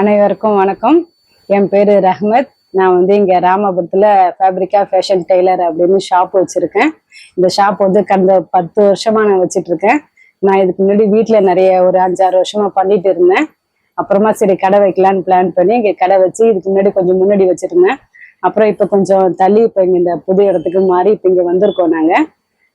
அனைவருக்கும் வணக்கம். என் பேர் ரஹ்மத். நான் வந்து இங்கே ராமபுரத்தில் ஃபேப்ரிக்கா ஃபேஷன் டெய்லர் அப்படின்னு ஷாப் வச்சுருக்கேன். இந்த ஷாப் வந்து கடந்த பத்து வருஷமாக நான் வச்சிட்டு இருக்கேன் நான் இதுக்கு முன்னாடி வீட்டில் நிறைய ஒரு அஞ்சாறு வருஷமாக பண்ணிட்டு இருந்தேன். அப்புறமா சரி கடை வைக்கலான்னு பிளான் பண்ணி இங்கே கடை வச்சு இதுக்கு முன்னாடி கொஞ்சம் முன்னாடி வச்சுருந்தேன். அப்புறம் இப்போ கொஞ்சம் தள்ளி இப்போ இங்கே இந்த புது இடத்துக்கு மாறி இப்போ இங்கே வந்திருக்கோம் நாங்கள்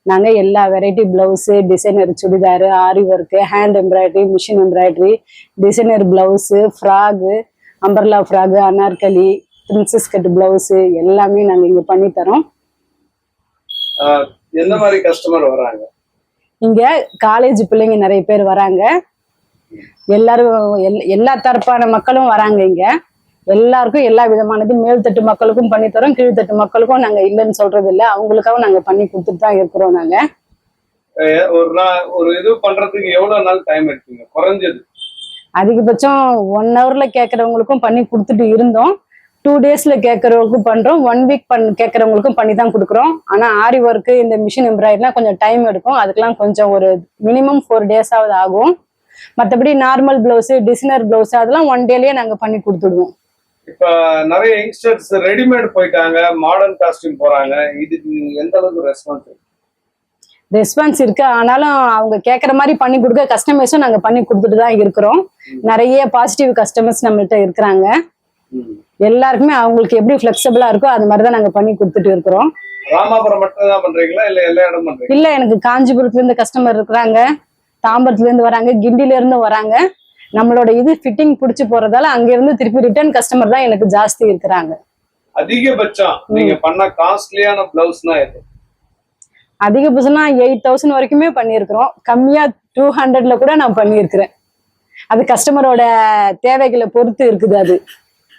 நாங்கள் எல்லா variety blouse designer churidar aari work hand embroidery machine embroidery designer blouse frock umbrella frock anarkali princess cut blouse எல்லாமே நாங்கள் இங்கே பண்ணி தரோம். ஆஹ் எந்த மாதிரி கஸ்டமர் வராங்க? இங்கே காலேஜ் பிள்ளைங்க நிறைய பேர் வராங்க. எல்லாரும் எல் எல்லா தரப்பான மக்களும் வராங்க இங்கே. எல்லாருக்கும் எல்லா விதமானது மேல்தட்டு மக்களுக்கும் பண்ணி தரோம் கீழ்த்தட்டு மக்களுக்கும் நாங்கள் இல்லைன்னு சொல்றது இல்லை அவங்களுக்காக நாங்கள் பண்ணி கொடுத்துட்டு தான் இருக்கிறோம் நாங்கள் ஆஹ் ஒரு ஒரு இது பண்றதுக்கு எவ்வளவு நாள் டைம் எடுப்பீங்க குறைஞ்சது. அதிகபட்சம் ஒன் ஹவர்ல கேட்கறவங்களுக்கும் பண்ணி கொடுத்துட்டு இருந்தோம். டூ டேஸ்ல கேட்கறவங்களுக்கும் பண்றோம். ஒன் வீக் பண் கேட்கறவங்களுக்கும் பண்ணி தான் கொடுக்குறோம். ஆனா ஆரி ஒர்க்கு இந்த மிஷின் எம்ப்ராய்டரிலாம் கொஞ்சம் டைம் எடுக்கும். அதுக்கெல்லாம் கொஞ்சம் ஒரு மினிமம் ஃபோர் டேஸாவது ஆகும். மற்றபடி நார்மல் பிளவுஸ் டிசைனர் பிளவுஸ் அதெல்லாம் ஒன் டேலயே நாங்க பண்ணி கொடுத்துடுவோம். இப்ப நிறைய யங்ஸ்டர்ஸ் ரெடிமேட் போயிட்டாங்க மாடர்ன் காஸ்டியூம் போறாங்க. இதுக்கு எந்த அளவுக்கு ரெஸ்பான்ஸ் ரெஸ்பான்ஸ் இருக்கு. ஆனாலும் அவங்க கேட்குற மாதிரி பண்ணி கொடுக்க கஸ்டமர்ஸும் நாங்க பண்ணி கொடுத்துட்டு தான் இருக்கிறோம். நிறைய பாசிட்டிவ் கஸ்டமர்ஸ் நம்மள்ட்ட இருக்கிறாங்க. எல்லாருக்குமே அவங்களுக்கு எப்படி ஃபிளெக்சிபிளா இருக்கோ அது மாதிரி தான் நாங்க பண்ணி கொடுத்துட்டு இருக்கிறோம். ராமாபுரம் மட்டும் தான் பண்றீங்களா? இல்ல எல்லா இடம் பண்றீங்களா? இல்ல எனக்கு காஞ்சிபுரத்துல இருந்து கஸ்டமர் இருக்கிறாங்க. தாம்பரத்துல இருந்து வராங்க. கிண்டில இருந்து வராங்க. நம்மளோட இது ஃபிட்டிங் பிடிச்சி போறதால அங்க இருந்து திருப்பி ரிட்டர்ன் கஸ்டமர் தான் எனக்கு ஜாஸ்தி இருக்கிறாங்க. அதிகபட்சம் நீங்க பண்ண காஸ்ட்லியான பிளவுஸ்னா எது அதிகபட்சம்னா எயிட் தௌசண்ட் வரைக்குமே பண்ணியிருக்கிறோம். கம்மியா டூ ஹண்ட்ரட்ல கூட நான் பண்ணியிருக்கிறேன். அது கஸ்டமரோட தேவைகளை பொறுத்து இருக்குது அது.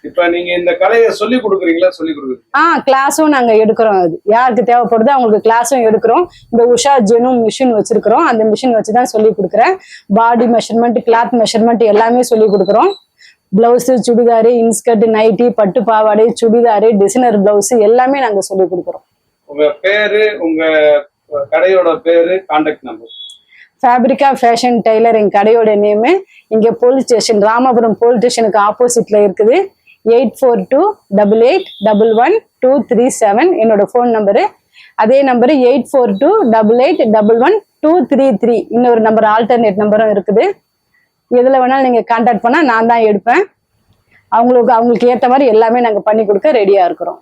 இப்ப நீங்க இந்த கலையை சொல்லி கொடுக்குறீங்களா? சொல்லி கொடுக்குறீங்க ஆ கிளாஸும் நாங்க எடுக்கிறோம். அது யாருக்கு தேவைப்படுதோ அவங்களுக்கு கிளாஸும் எடுக்கிறோம். இந்த உஷா ஜெனும் மிஷின் வச்சிருக்கிறோம். அந்த மிஷின் வச்சு தான் சொல்லி கொடுக்குறேன். பாடி மெஷர்மெண்ட் கிளாத் மெஷர்மெண்ட் எல்லாமே சொல்லி கொடுக்குறோம். பிளவுஸு சுடிதாரு இன்ஸ்கர்ட் நைட்டி பட்டு பாவாடை சுடிதாரு டிசைனர் பிளவுஸ் எல்லாமே நாங்க சொல்லி கொடுக்குறோம். உங்க பேரு உங்க கடையோட பேரு contact number Fabrica fashion tailor என் கடையோட நேமு இங்கே போலீஸ் ஸ்டேஷன் ராமபுரம் போலீஸ் ஸ்டேஷனுக்கு ஆப்போசிட்ல இருக்குது. Eight four two double eight double one two three seven என்னோட ஃபோன் நம்பரு அதே number eight four two double eight double one two three three. இன்னொரு number alternate நம்பரும் இருக்குது. எதில் வேணாலும் நீங்கள் கான்டாக்ட் பண்ணால் நான் தான் எடுப்பேன். அவங்களுக்கு அவங்களுக்கு ஏற்ற மாதிரி எல்லாமே நாங்கள் பண்ணி கொடுக்க ரெடியாக இருக்கிறோம்.